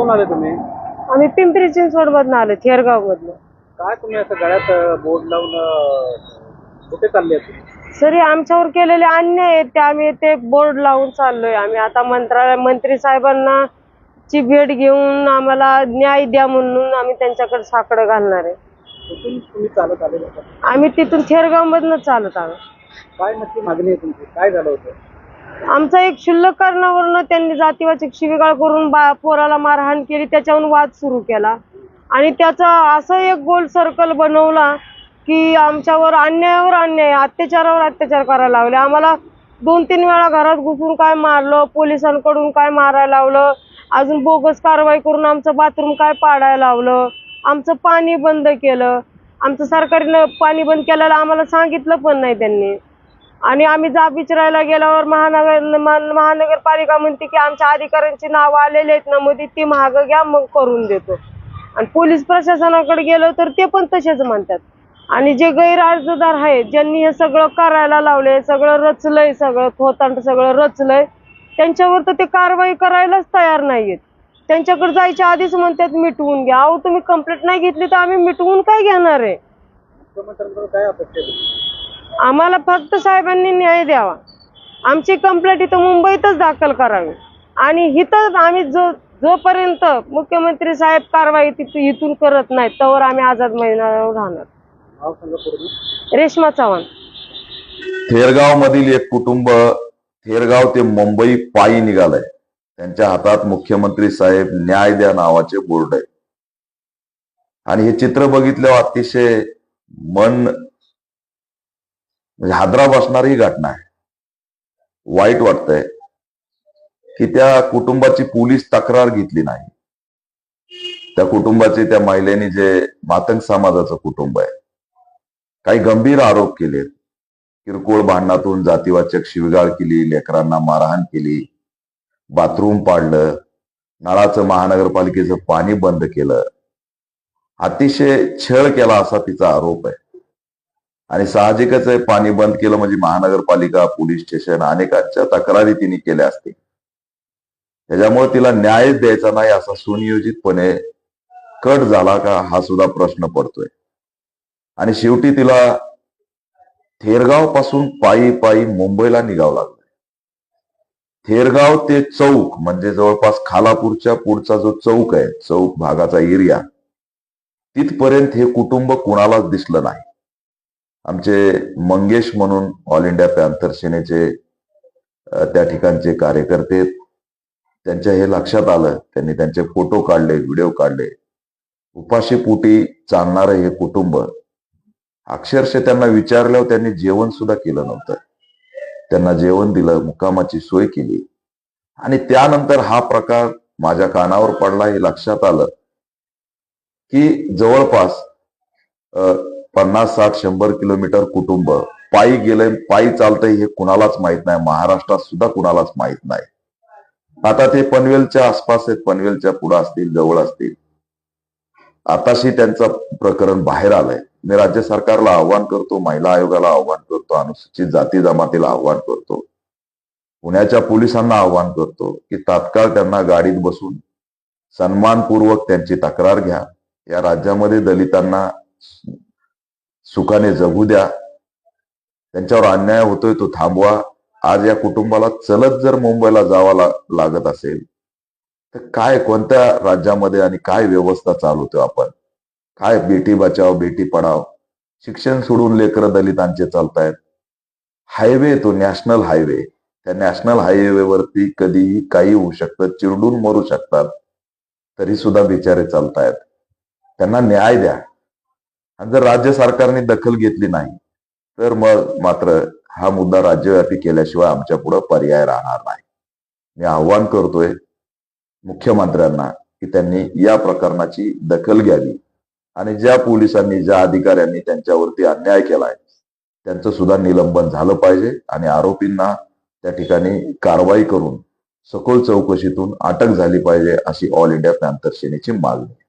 कुठून आले तुम्ही? आम्ही पिंपरी चिंचवड मधनं आलो थेरगाव मधनं काय तुम्ही असं गळ्यात बोर्ड लावून अं, कुठे चालले आहेत सर हे आमच्यावर केलेले अन्याय आहेत ते आम्ही ते बोर्ड लावून चाललोय. आम्ही आता मंत्रालय मंत्री साहेबांना ची भेट घेऊन आम्हाला न्याय द्या म्हणून आम्ही त्यांच्याकडे साकडं घालणार आहे. कुठून तुम्ही चालत आले होता आम्ही तिथून थेरगाव मधनं चालत आलो. काय नक्की मागणी आहे तुमची? काय झालं होतं? आमचा एक शुल्लक कारणावरनं त्यांनी जातीवाचक शिवीगाळ करून बा पोराला मारहाण केली त्याच्यावरून वाद सुरू केला. आणि त्याचा असं एक गोल सर्कल बनवला की आमच्यावर अन्यायावर अन्याय अत्याचारावर अत्याचार करायला लावले. आम्हाला दोन तीन वेळा घरात घुसून काय मारलं पोलिसांकडून काय मारायला लावलं अजून बोगस कारवाई करून आमचं बाथरूम काय पाडायला लावलं आमचं पाणी बंद केलं. आमचं सरकारनं पाणी बंद केलेलं आम्हाला सांगितलं पण नाही त्यांनी. आणि आम्ही जाब विचारायला गेल्यावर महानगर महानगरपालिका म्हणते की आमच्या अधिकाऱ्यांची नावं आलेली आहेत ना मध्ये ती महाग घ्या मग करून देतो. आणि पोलीस प्रशासनाकडे गेलो तर ते पण तसेच म्हणतात. आणि जे गैर अर्जदार आहेत ज्यांनी हे सगळं करायला लावले सगळं रचलंय सगळं थोतांड सगळं रचलंय त्यांच्यावर तर ते कारवाई करायलाच तयार नाहीयेत. त्यांच्याकडे जायच्या आधीच म्हणतात मिटवून घ्या. अहो तुम्ही कंप्लेंट नाही घेतली तर आम्ही मिटवून काय घेणार आहे? आम्हाला फक्त साहेबांनी न्याय द्यावा. आमची कंप्लेंट इथं मुंबईतच दाखल करावी. आणि इथं आम्ही जो जोपर्यंत मुख्यमंत्री साहेब कारवाई तिथं इथून करत नाहीत तोवर आम्ही आझाद मैदानावर राहणार. रेश्मा चव्हाण. थेरगाव मधील एक कुटुंब थेरगाव ते मुंबई पायी निघालंय. त्यांच्या हातात मुख्यमंत्री साहेब न्याय द्या नावाचे बोर्ड आहे. आणि हे चित्र बघितल्यावर अतिशय मन म्हणजे हादरा बसणारी घटना आहे. वाईट वाटतंय की त्या कुटुंबाची पोलीस तक्रार घेतली नाही. त्या कुटुंबाचे त्या महिलेने जे मातंग समाजाचं कुटुंब आहे काही गंभीर आरोप केलेत. किरकोळ भांडणातून जातीवाचक शिवगाळ केली लेकरांना मारहाण केली बाथरूम पाडलं नळाचं महानगरपालिकेचं पाणी बंद केलं. अतिशय छळ केला असा तिचा आरोप आहे. आणि साहजिकच आहे पाणी बंद केलं म्हणजे महानगरपालिका पोलीस स्टेशन अनेकांच्या तक्रारी तिने केल्या असतील. त्याच्यामुळे तिला न्याय द्यायचा नाही असा सुनियोजितपणे कट झाला का हा सुद्धा प्रश्न पडतोय. आणि शेवटी तिला थेरगावपासून पायी पायी मुंबईला निघावं लागलं थेरगाव ते चौक म्हणजे जवळपास खालापूरच्या पुढचा जो चौक आहे चौक भागाचा एरिया तिथपर्यंत हे कुटुंब कुणालाच दिसलं नाही. आमचे मंगेश म्हणून ऑल इंडिया पॅन्थर सेनेचे त्या ठिकाणचे कार्यकर्ते. त्यांच्या हे लक्षात आलं त्यांनी त्यांचे फोटो काढले व्हिडिओ काढले. उपाशीपोटी चालणारं हे कुटुंब अक्षरशः त्यांना विचारल्यावर त्यांनी जेवण सुद्धा केलं नव्हतं. त्यांना जेवण दिलं मुक्कामाची सोय केली. आणि त्यानंतर हा प्रकार माझ्या कानावर पडला हे लक्षात आलं की जवळपास पन्नास साठ शंभर किलोमीटर कुटुंब. पायी गेलंय पायी चालतंय हे कुणालाच माहीत नाही. महाराष्ट्रात सुद्धा कुणालाच माहीत नाही. आता ते पनवेलच्या आसपास आहेत. पनवेलच्या पुढे असतील जवळ असतील. आताशी त्यांचं प्रकरण बाहेर आलंय. मी राज्य सरकारला आव्हान करतो महिला आयोगाला आव्हान करतो अनुसूचित जाती जमातीला आव्हान करतो. पुण्याच्या पोलिसांना आव्हान करतो की तात्काळ त्यांना गाडीत बसून सन्मानपूर्वक त्यांची तक्रार घ्या. या राज्यामध्ये दलितांना सुखाने जगू द्या. त्यांच्यावर अन्याय होतोय तो थांबवा. आज या कुटुंबाला चलत जर मुंबईला जावा लागत असेल तर काय कोणत्या राज्यामध्ये आणि काय व्यवस्था चालवतो आपण? काय बेटी बचाव बेटी पढाव शिक्षण सोडून लेकरं दलितांचे चालतायत. हायवे तो नॅशनल हायवे. त्या नॅशनल हायवेवरती कधीही काही होऊ शकतं चिरडून मरू शकतात. तरी सुद्धा बिचारे चालतायत. त्यांना न्याय द्या. आणि जर राज्य सरकारने दखल घेतली नाही तर मग मात्र हा मुद्दा राज्यव्यापी केल्याशिवाय आमच्या पुढे पर्याय राहणार नाही. मी आव्हान करतोय मुख्यमंत्र्यांना की त्यांनी या प्रकरणाची दखल घ्यावी आणि ज्या पोलिसांनी ज्या अधिकाऱ्यांनी त्यांच्यावरती अन्याय केलाय त्यांचं सुद्धा निलंबन झालं पाहिजे आणि आरोपींना त्या ठिकाणी कारवाई करून सखोल चौकशीतून अटक झाली पाहिजे अशी ऑल इंडिया पॅन्थर सेनेची मागणी